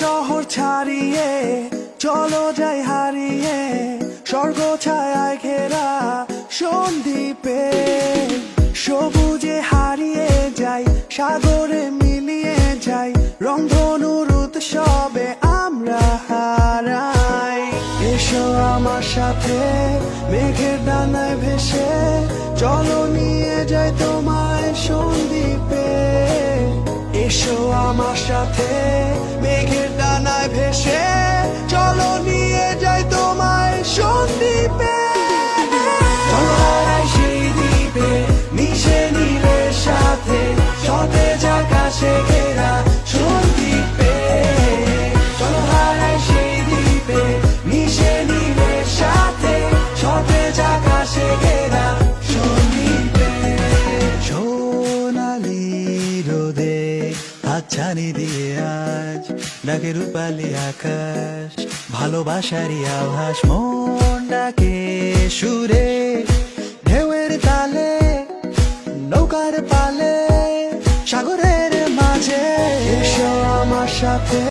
শহর ছাড়িয়ে, চলো যাই হারিয়ে, স্বর্গ ছায়ায় ঘেরা সন্দীপে সবুজে হারিয়ে যাই, সাগরে মিলিয়ে যাই, রংধনুর উৎসবে আমরা হারাই। এসো আমার সাথে, মেঘের ডানায় ভেসে, চলো নিয়ে যাই তোমায় সন্দীপে এসো আমার সাথে ডানায় চলো নিয়ে যাই তোমায় সন্দীপে চলো হারাই সেই দ্বীপে, মিশে নীলের সাথে, সতেজ আকাশে ঘেরা সন্দীপে চলো হারাই সেই দ্বীপে, মিশে নীলের সাথে, সতেজ আকাশে ঘেরা হাতছানি দিয়ে আজ ডাকে রূপালি আকাশ ভালোবাসারই আভাস, মন ডাকে সুরে। ঢেউয়ের তালে, নৌকার পালে, সাগরের মাঝে, এসো আমার সাথে।